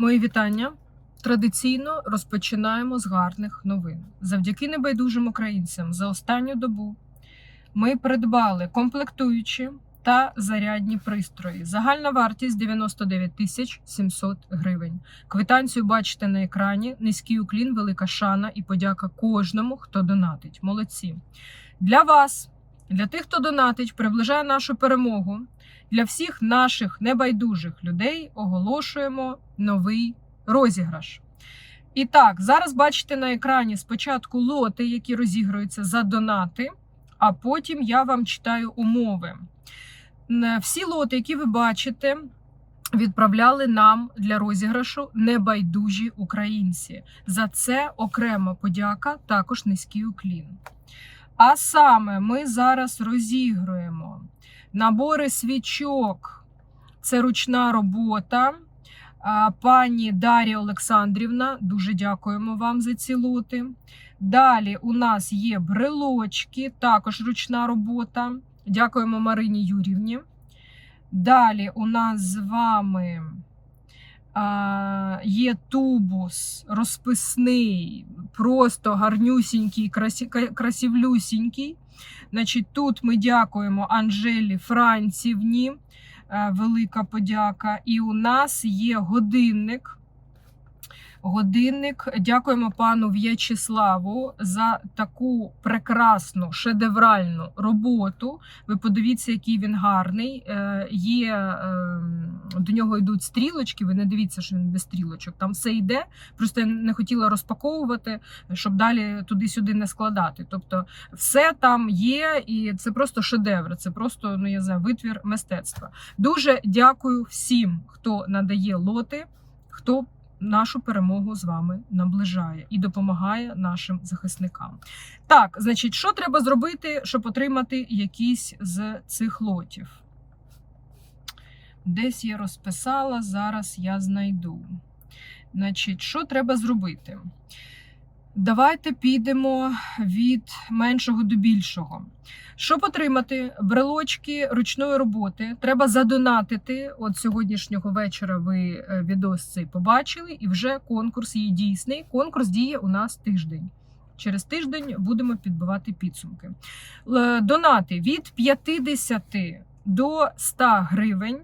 Мої вітання. Традиційно розпочинаємо з гарних новин. Завдяки небайдужим українцям за останню добу ми придбали комплектуючі та зарядні пристрої. Загальна вартість 99 тисяч 700 гривень. Квитанцію бачите на екрані. Низький уклін, велика шана і подяка кожному, хто донатить. Молодці. Для вас, для тих, хто донатить, приближає нашу перемогу. Для всіх наших небайдужих людей оголошуємо новий розіграш. І так, зараз бачите на екрані спочатку лоти, які розігруються за донати, а потім я вам читаю умови. Всі лоти, які ви бачите, відправляли нам для розіграшу небайдужі українці. За це окрема подяка, також низький уклін. А саме ми зараз розігруємо набори свічок. Це ручна робота. Пані Дар'я Олександрівна, дуже дякуємо вам за ці лоти. Далі у нас є брелочки, також ручна робота. Дякуємо Марині Юрівні. Далі у нас з вами а, є тубус розписний, просто гарнюсінький, красі, красивлюсінький. Значить, тут ми дякуємо Анжелі Францівні. Е, Велика подяка. І у нас є годинник. Годинник. Дякуємо пану В'ячеславу за таку прекрасну шедевральну роботу. Ви подивіться, який він гарний. Е, Є е, до нього йдуть стрілочки. Ви не дивіться, що він без стрілочок. Там все йде. Просто я не хотіла розпаковувати, щоб далі туди-сюди не складати. Тобто, все там є, і це просто шедевр. Це просто ну я знаю, витвір мистецтва. Дуже дякую всім, хто надає лоти, хто нашу перемогу з вами наближає і допомагає нашим захисникам. Так, значить, що треба зробити, щоб отримати якісь з цих лотів? Десь я розписала, зараз я знайду. Значить, що треба зробити? Давайте підемо від меншого до більшого. Щоб отримати брелочки ручної роботи, треба задонатити. От сьогоднішнього вечора ви е, відос цей побачили, і вже конкурс є дійсний. Конкурс діє у нас тиждень. Через тиждень будемо підбивати підсумки. Донати від 50 до 100 гривень.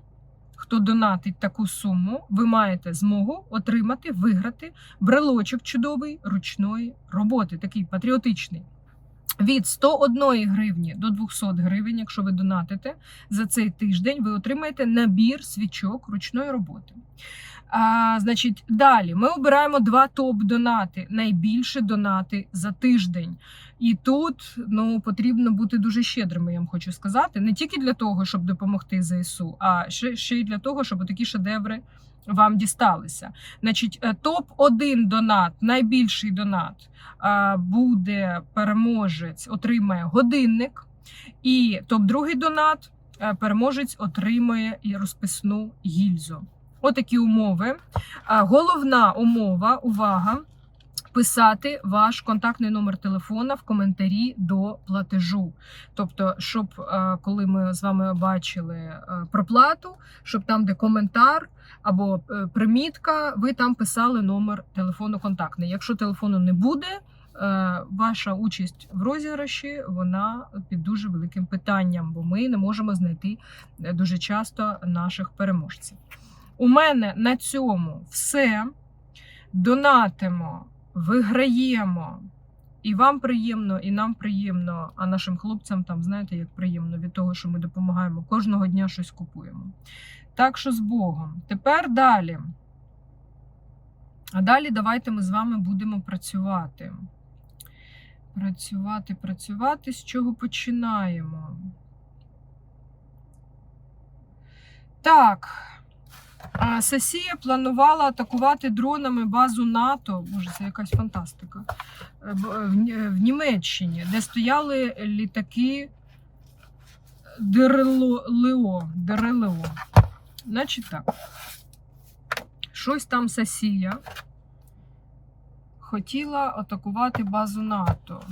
Хто донатить таку суму, ви маєте змогу отримати, виграти брелочок чудовий ручної роботи, такий патріотичний. Від 101 гривні до 200 гривень, якщо ви донатите за цей тиждень, ви отримаєте набір свічок ручної роботи. А, значить, далі ми обираємо два топ-донати, найбільше донати за тиждень. І тут ну, потрібно бути дуже щедрими, я вам хочу сказати, не тільки для того, щоб допомогти ЗСУ, а ще, ще й для того, щоб такі шедеври вам дісталися. Значить, е, топ-1 донат, найбільший донат буде переможець, отримає годинник. І топ-2 донат е, переможець отримує розписну гільзу. Отакі умови. Головна умова, увага. Писати ваш контактний номер телефона в коментарі до платежу. Тобто, щоб коли ми з вами бачили е, проплату, щоб там, де коментар або е, примітка, ви там писали номер телефону контактний. Якщо телефону не буде, е, ваша участь в розіграші вона під дуже великим питанням, бо ми не можемо знайти дуже часто наших переможців. У мене на цьому все. Донатимо, виграємо. І вам приємно, і нам приємно, а нашим хлопцям там, знаєте, як приємно від того, що ми допомагаємо. Кожного дня щось купуємо. Так що з Богом. Тепер далі. А далі давайте ми з вами будемо працювати. Працювати, працювати. З чого починаємо? Так. Сесія планувала атакувати дронами базу НАТО. Боже, це якась фантастика. е, е, В, в Німеччині, де стояли літаки ДРЛО. ДРЛО. Значить так. Щось там Сесія хотіла атакувати базу НАТО.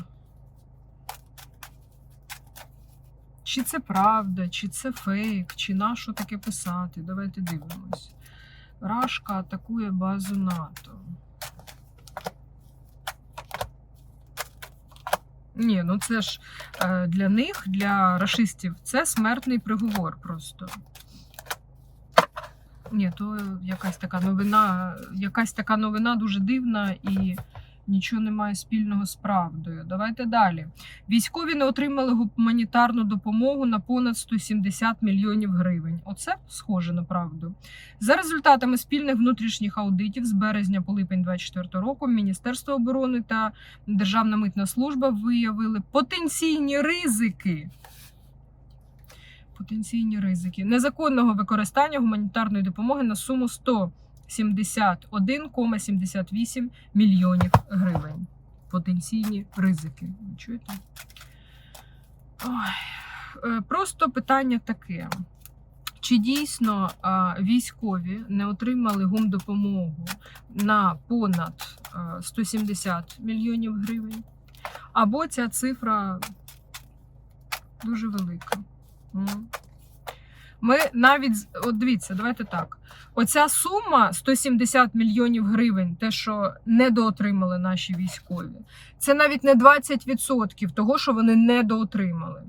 Чи це правда, чи це фейк, чи на що таке писати? Давайте дивимось. Рашка атакує базу НАТО. Ні, ну це ж е, для них, для рашистів, це смертний приговор просто. Ні, то якась така новина, якась така новина дуже дивна і нічого не має спільного з правдою. Давайте далі. Військові не отримали гуманітарну допомогу на понад 170 мільйонів гривень. Оце схоже на правду. За результатами спільних внутрішніх аудитів з березня по липень 2024 року Міністерство оборони та Державна митна служба виявили потенційні ризики. Потенційні ризики незаконного використання гуманітарної допомоги на суму 171,78 мільйонів гривень. Потенційні ризики. Чуєте? Ой. Е, Просто питання таке. Чи дійсно військові не отримали гумдопомогу на понад 170 мільйонів гривень? Або ця цифра дуже велика? Ми навіть от дивіться, давайте так. Оця сума 170 мільйонів гривень, те, що недоотримали наші військові, це навіть не 20% того, що вони недоотримали.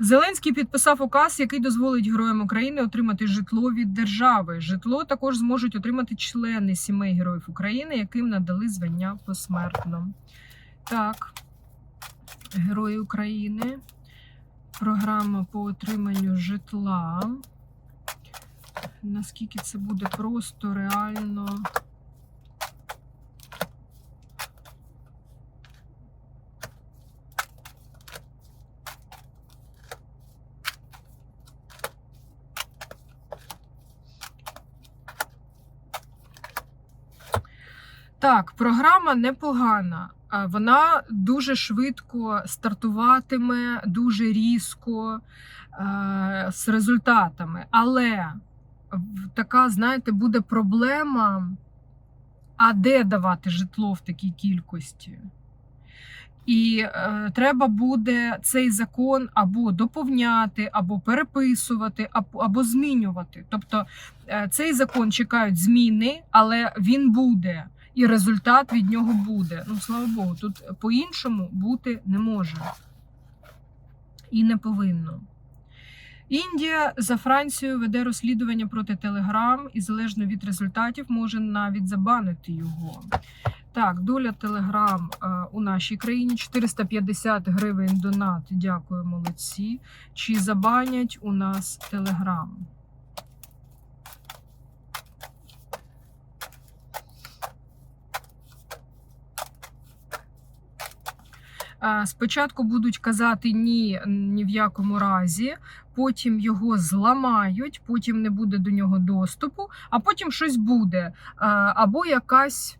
Зеленський підписав указ, який дозволить героям України отримати житло від держави. Житло також зможуть отримати члени сімей героїв України, яким надали звання посмертно. Так, герої України. Програма по отриманню житла. Наскільки це буде просто, реально. Так, програма непогана. Вона дуже швидко стартуватиме, дуже різко е, з результатами. Але така, знаєте, буде проблема, а де давати житло в такій кількості? І е, треба буде цей закон або доповняти, або переписувати, або, або змінювати. Тобто е, цей закон чекають зміни, але він буде, і результат від нього буде. Ну, слава Богу, тут по-іншому бути не може і не повинно. Індія за Францією веде розслідування проти Телеграм і залежно від результатів може навіть забанити його. Так, доля Телеграм е, у нашій країні 450 гривень донат. Дякую, молодці. Чи забанять у нас Телеграм? Спочатку будуть казати ні, ні в якому разі, потім його зламають, потім не буде до нього доступу, а потім щось буде. Е, Або якась,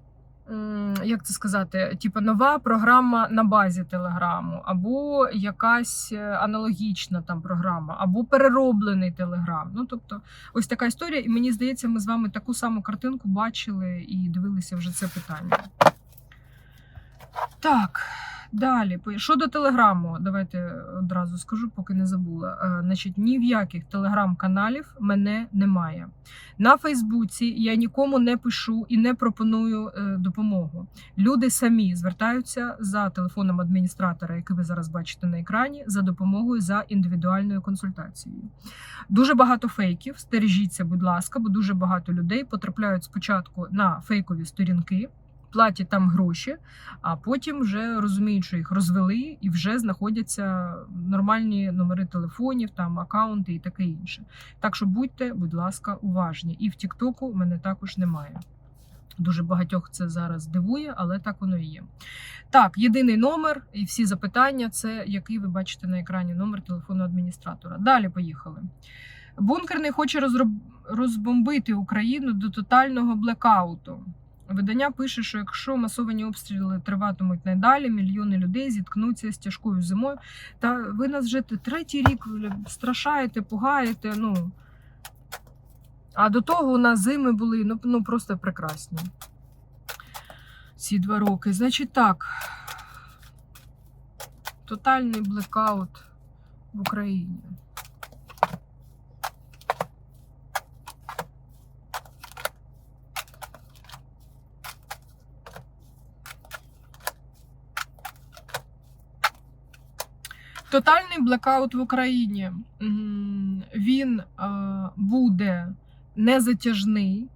як це сказати, типу нова програма на базі Телеграму, або якась е, аналогічна там програма, або перероблений Телеграм. Ну тобто, ось така історія, і мені здається, ми з вами таку саму картинку бачили і дивилися вже це питання. Так. Далі, щодо телеграму, давайте одразу скажу, поки не забула. Е, Значить, ні в яких телеграм-каналів мене немає. На Фейсбуці я нікому не пишу і не пропоную е, допомогу. Люди самі звертаються за телефоном адміністратора, який ви зараз бачите на екрані, за допомогою за індивідуальною консультацією. Дуже багато фейків. Стережіться, будь ласка, бо дуже багато людей потрапляють спочатку на фейкові сторінки. Платять там гроші, а потім вже розуміють, що їх розвели, і вже знаходяться нормальні номери телефонів, там акаунти і таке інше. Так що будьте, будь ласка, уважні. І в Тіктоку мене також немає. Дуже багатьох це зараз дивує, але так воно і є. Так, єдиний номер і всі запитання це який ви бачите на екрані номер телефону адміністратора. Далі поїхали. Бункерний хоче розроб... розбомбити Україну до тотального блекауту. Видання пише, що якщо масовані обстріли триватимуть надалі, мільйони людей зіткнуться з тяжкою зимою. Та ви нас вже третій рік страшаєте, пугаєте. Ну а до того у нас зими були ну, ну просто прекрасні. Ці два роки. Значить так. Тотальний блекаут в Україні. Тотальний блекаут в Україні. Він е, буде незатяжний,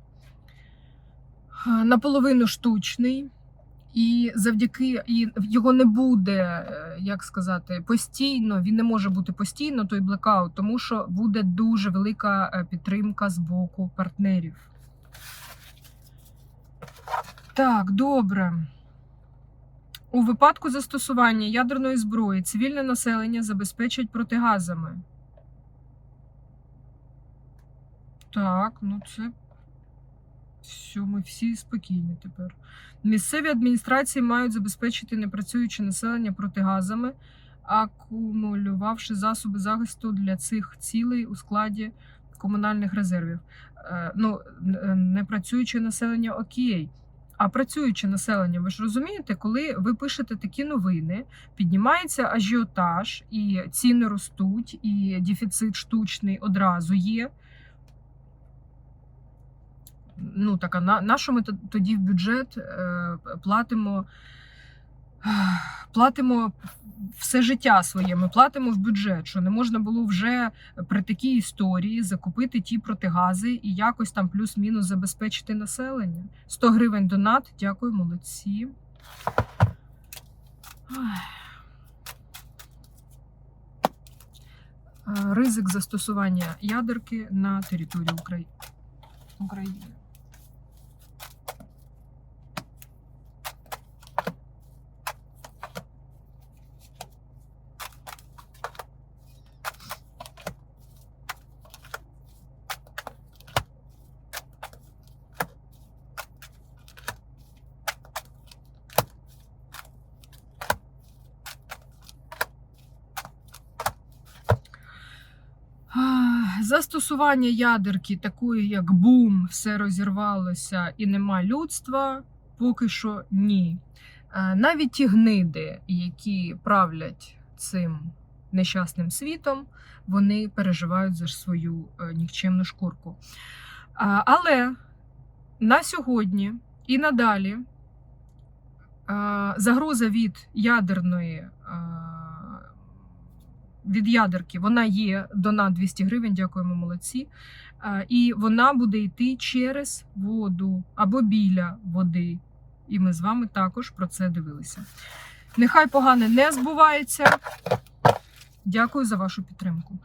е, наполовину штучний, і завдяки і його не буде, е, як сказати, постійно. Він не може бути постійно той блекаут, тому що буде дуже велика підтримка з боку партнерів. Так, добре. У випадку застосування ядерної зброї цивільне населення забезпечать протигазами. Так, ну це все, ми всі спокійні тепер. Місцеві адміністрації мають забезпечити непрацююче населення протигазами, акумулювавши засоби захисту для цих цілей у складі комунальних резервів. Е, ну, непрацююче населення окей. А працююче населення, ви ж розумієте, коли ви пишете такі новини, піднімається ажіотаж, і ціни ростуть, і дефіцит штучний одразу є. Ну, така, на, на що ми тоді в бюджет е, платимо, платимо все життя своє, ми платимо в бюджет, що не можна було вже при такій історії закупити ті протигази і якось там плюс-мінус забезпечити населення. 100 гривень донат, дякую, молодці. Е, Ризик застосування ядерки на території Украї- України. Застосування ядерки, такої як бум, все розірвалося і нема людства, поки що ні. Е, Навіть ті гниди, які правлять цим нещасним світом, вони переживають за свою е, нікчемну шкурку. Але на сьогодні і надалі е, загроза від ядерної. Від ядерки вона є донат 200 гривень, дякуємо молодці. Е, І вона буде йти через воду або біля води. І ми з вами також про це дивилися. Нехай погане не збувається. Дякую за вашу підтримку.